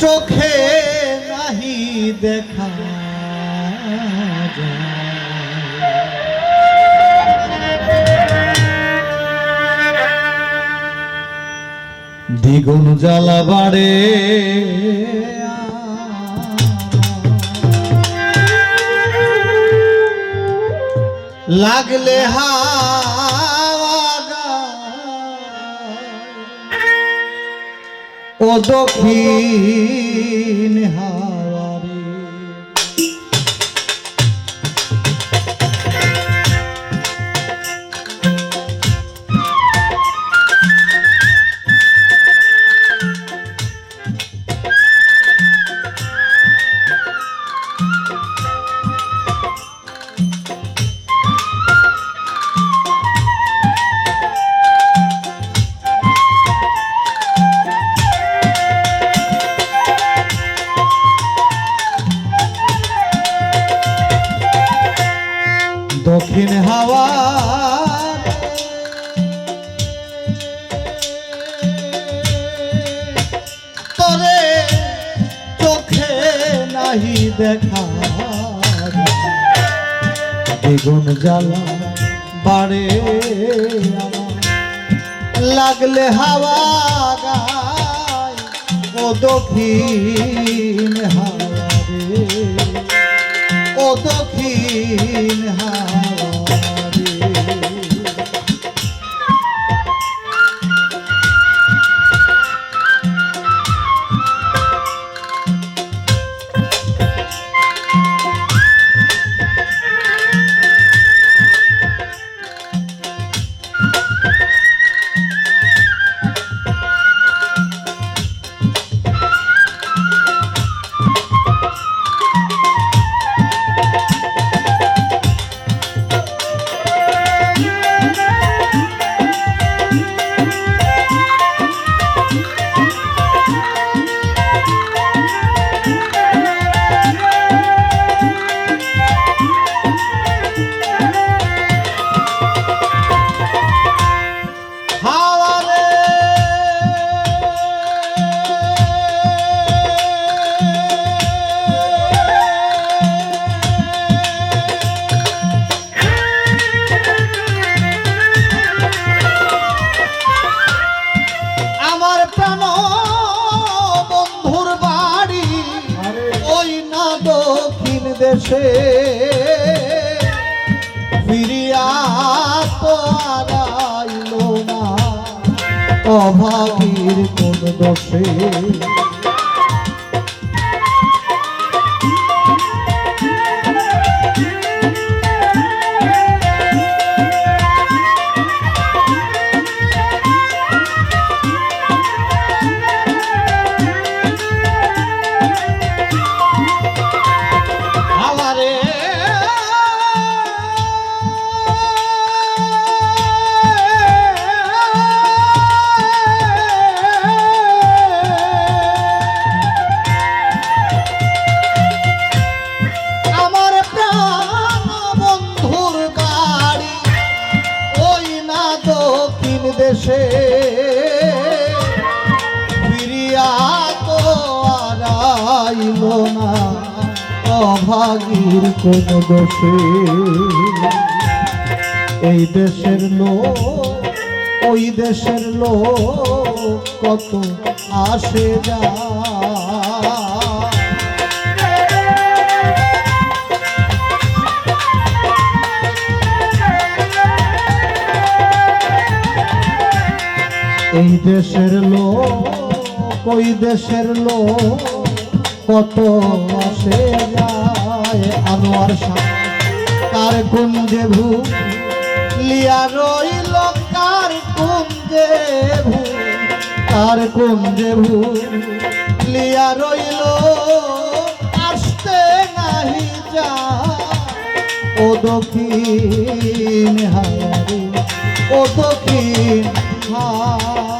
চোখে নাহি দেখা। দ্বিগুণ জ্বালা বাড়ে লাগলে হাওয়া ও দক্ষিণ হাওয়ারে দেখা বেগুন জ্বালা বাড়ে লাগলে হাওয়া গায় ও দক্ষিণ হাওয়া রে। ও দক্ষিণ হাওয়ারে ফিরিয়া তো আর আইল না কোন দোষে অভাগীর কোন দোষে। এই দেশের লোক, ওই দেশের লোক কত আসে যা। এই দেশের লোক, ওই দেশের লোক কত আসে যায় আনোয়ার শাহ। কার কুঞ্জে ভূ লিয়া রইল, কার কুঞ্জে ভূ? কার কুঞ্জে ভূ লিয়া রইল, আসতে নাহি যা ও দক্ষিণ হায়ারে, ও দক্ষিণ হায়ারে।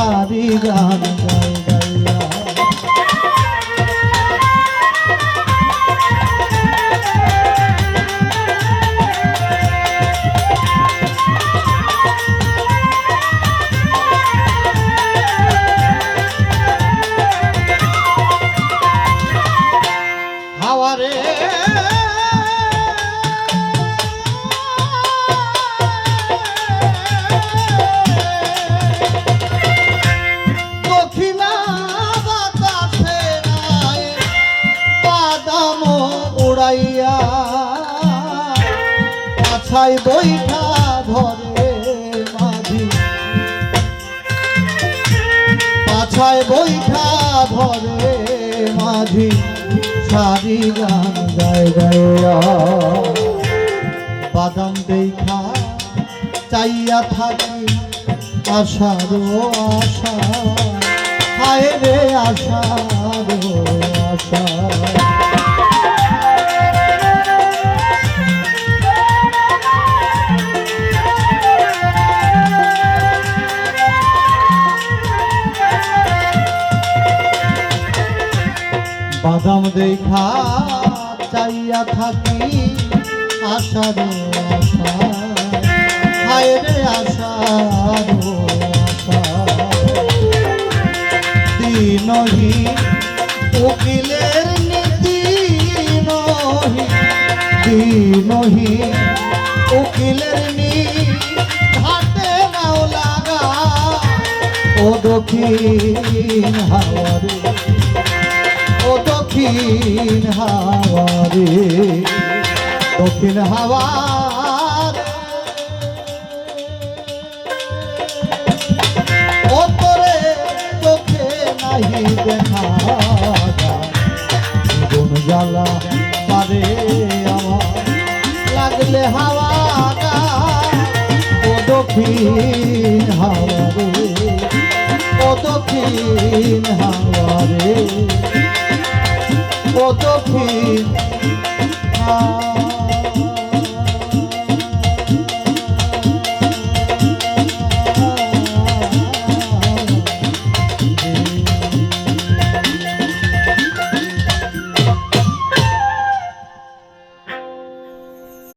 সারি গান হাওয়ারে উড়াইয়া পাছাই বৈঠা ধরে মাঝি। পাছায় বৈঠা ধরে মাঝি, সারি গান গায় গায়া বাদাম দেখা চাইয়া থাকি আশারো আশা। হায় রে আশারো আশা। দেখা চাইয়া থাকি আশার আশা হায় রে আশার আশা দিনহি উকিলের নীতি নহি। দিনহি উকিলের নী ঘাটে নাও লাগা। ও দক্ষিণ হাওয়ারে। ও দক্ষিণ হাওয়ারে দক্ষিণ হাওয়ার ও তোরে চোখে নাহি দেখা। জীবন জ্বালা পারে আমার। লাগলে হাওয়া ও দক্ষিণ হাওয়ারে ও দক্ষিণ হাওয়ারে কত ফির